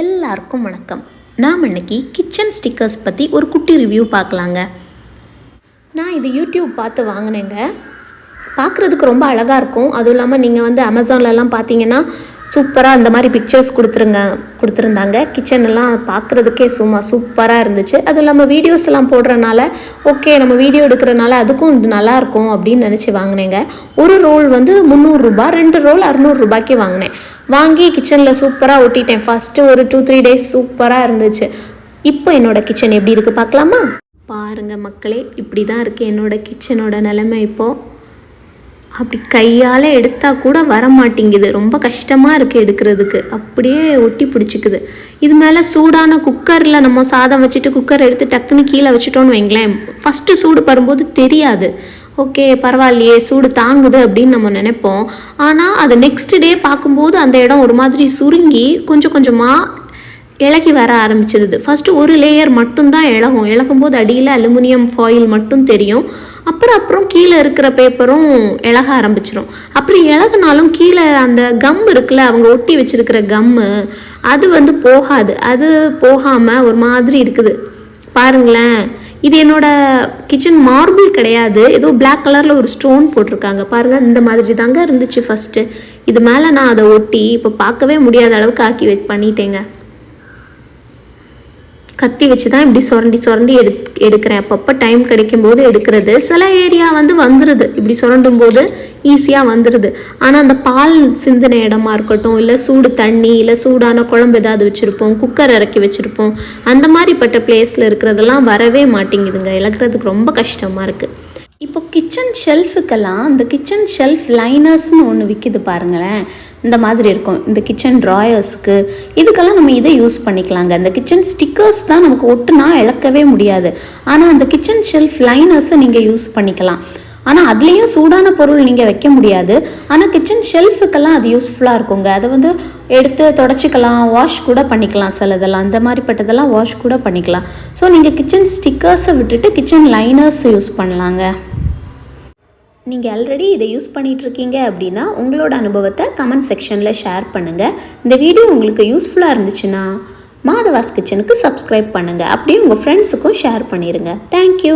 எல்லாருக்கும் வணக்கம். நாம் இன்னைக்கு கிச்சன் ஸ்டிக்கர்ஸ் பற்றி ஒரு குட்டி ரிவ்யூ பார்க்கலாங்க. நான் இது யூடியூப் பார்த்து வாங்கினேங்க. பார்க்குறதுக்கு ரொம்ப அழகாக இருக்கும். அதுவும் இல்லாமல் நீங்கள் வந்து அமேசான்லலாம் பார்த்தீங்கன்னா சூப்பராக இந்த மாதிரி பிக்சர்ஸ் கொடுத்துருங்க கொடுத்துருந்தாங்க. கிச்சன் எல்லாம் பார்க்குறதுக்கே சும்மா சூப்பராக இருந்துச்சு. அதுவும் இல்லாமல் வீடியோஸ் எல்லாம் போடுறனால ஓகே நம்ம வீடியோ எடுக்கிறனால அதுக்கும் இது நல்லாயிருக்கும் அப்படின்னு நினச்சி வாங்கினேங்க. ஒரு ரோல் வந்து முந்நூறுரூபா ரெண்டு ரோல் அறநூறுரூபாய்க்கு வாங்கினேன். வாங்கி கிச்சனில் சூப்பராக ஒட்டிட்டேன். ஃபஸ்ட்டு ஒரு டூ த்ரீ டேஸ் சூப்பராக இருந்துச்சு. இப்போ என்னோட கிச்சன் எப்படி இருக்குது பார்க்கலாமா? பாருங்கள் மக்களே இப்படி தான் இருக்குது என்னோட கிச்சனோட நிலைமை இப்போது அப்படி கையால் எடுத்தால் கூட வர மாட்டேங்குது ரொம்ப கஷ்டமாக இருக்குது எடுக்கிறதுக்கு. அப்படியே ஒட்டி பிடிச்சிக்குது. இது மேலே சூடான குக்கரில் நம்ம சாதம் வச்சுட்டு குக்கர் எடுத்து டக்குன்னு கீழே வச்சுட்டோன்னு வைங்களேன். ஃபஸ்ட்டு சூடு பரும்போது தெரியாது. ஓகே பரவாயில்லையே சூடு தாங்குது அப்படின்னு நம்ம நினைப்போம். ஆனால் அதை நெக்ஸ்ட் டே பார்க்கும்போது அந்த இடம் ஒரு மாதிரி சுருங்கி கொஞ்சம் கொஞ்சமாக இலகி வர ஆரம்பிச்சிருது. ஃபஸ்ட்டு ஒரு லேயர் மட்டும்தான் இலகும். இலகும் போது அடியில் அலுமினியம் ஃபாயில் மட்டும் தெரியும். அப்புறம் அப்புறம் கீழே இருக்கிற பேப்பரும் இலக ஆரம்பிச்சிரும். அப்புறம் இலகுனாலும் கீழே அந்த கம் இருக்குல்ல அவங்க ஒட்டி வச்சிருக்கிற கம்மு அது வந்து போகாது. அது போகாமல் ஒரு மாதிரி இருக்குது. பாருங்களேன். இது என்னோட கிச்சன் மார்பிள் கிடையாது. ஏதோ பிளாக் கலரில் ஒரு ஸ்டோன் போட்டிருக்காங்க. பாருங்கள் இந்த மாதிரி தாங்க இருந்துச்சு ஃபஸ்ட்டு இது மேலே நான் அதை ஒட்டி இப்போ பார்க்கவே முடியாத அளவுக்கு ஆக்கி வெ பண்ணிட்டேங்க. கத்தி வச்சு தான் இப்படி சுரண்டி சுரண்டி எடு எடுக்கிறேன். அப்பப்போ டைம் கிடைக்கும்போது எடுக்கிறது. சில ஏரியா வந்து வந்துடுது இப்படி சுரண்டும் போது ஈஸியாக வந்துடுது ஆனால் அந்த பால் சிந்தின இடமா இருக்கட்டும் இல்லை சூடு தண்ணி இல்லை சூடான குழம்பு ஏதாவது வச்சுருப்போம் குக்கர் இறக்கி வச்சுருப்போம் அந்த மாதிரிப்பட்ட பிளேஸில் இருக்கிறதெல்லாம் வரவே மாட்டேங்குதுங்க. இழக்கிறதுக்கு ரொம்ப கஷ்டமாக இருக்குது இப்போ கிச்சன் ஷெல்ஃபுக்கெல்லாம் இந்த கிச்சன் ஷெல்ஃப் லைனர்ஸ்னு ஒன்று விற்கிது பாருங்களேன். இந்த மாதிரி இருக்கும். இந்த கிச்சன் ட்ராயர்ஸ்க்கு இதுக்கெல்லாம் நம்ம இதை யூஸ் பண்ணிக்கலாங்க. இந்த கிச்சன் ஸ்டிக்கர்ஸ் தான் நமக்கு ஒட்டுனா இழக்கவே முடியாது. ஆனால் அந்த கிச்சன் ஷெல்ஃப் லைனர்ஸை நீங்கள் யூஸ் பண்ணிக்கலாம். ஆனால் அதுலேயும் சூடான பொருள் நீங்கள் வைக்க முடியாது. ஆனால் கிச்சன் ஷெல்ஃபுக்கெல்லாம் அது யூஸ்ஃபுல்லாக இருக்குங்க. அதை வந்து எடுத்து தொடச்சிக்கலாம் வாஷ் கூட பண்ணிக்கலாம் சிலதெல்லாம் அந்த மாதிரிப்பட்டதெல்லாம் வாஷ் கூட பண்ணிக்கலாம். ஸோ நீங்கள் கிச்சன் ஸ்டிக்கர்ஸை விட்டுட்டு கிச்சன் லைனர்ஸ் யூஸ் பண்ணலாங்க. நீங்கள் ஆல்ரெடி இதை யூஸ் பண்ணிகிட்ருக்கீங்க அப்படின்னா உங்களோட அனுபவத்தை கமெண்ட் செக்ஷனில் ஷேர் பண்ணுங்கள் இந்த வீடியோ உங்களுக்கு யூஸ்ஃபுல்லாக இருந்துச்சுன்னா மாதவாஸ் கிச்சனுக்கு சப்ஸ்கிரைப் பண்ணுங்கள் அப்படியே உங்கள் ஃப்ரெண்ட்ஸுக்கும் ஷேர் பண்ணிடுங்க தேங்க்யூ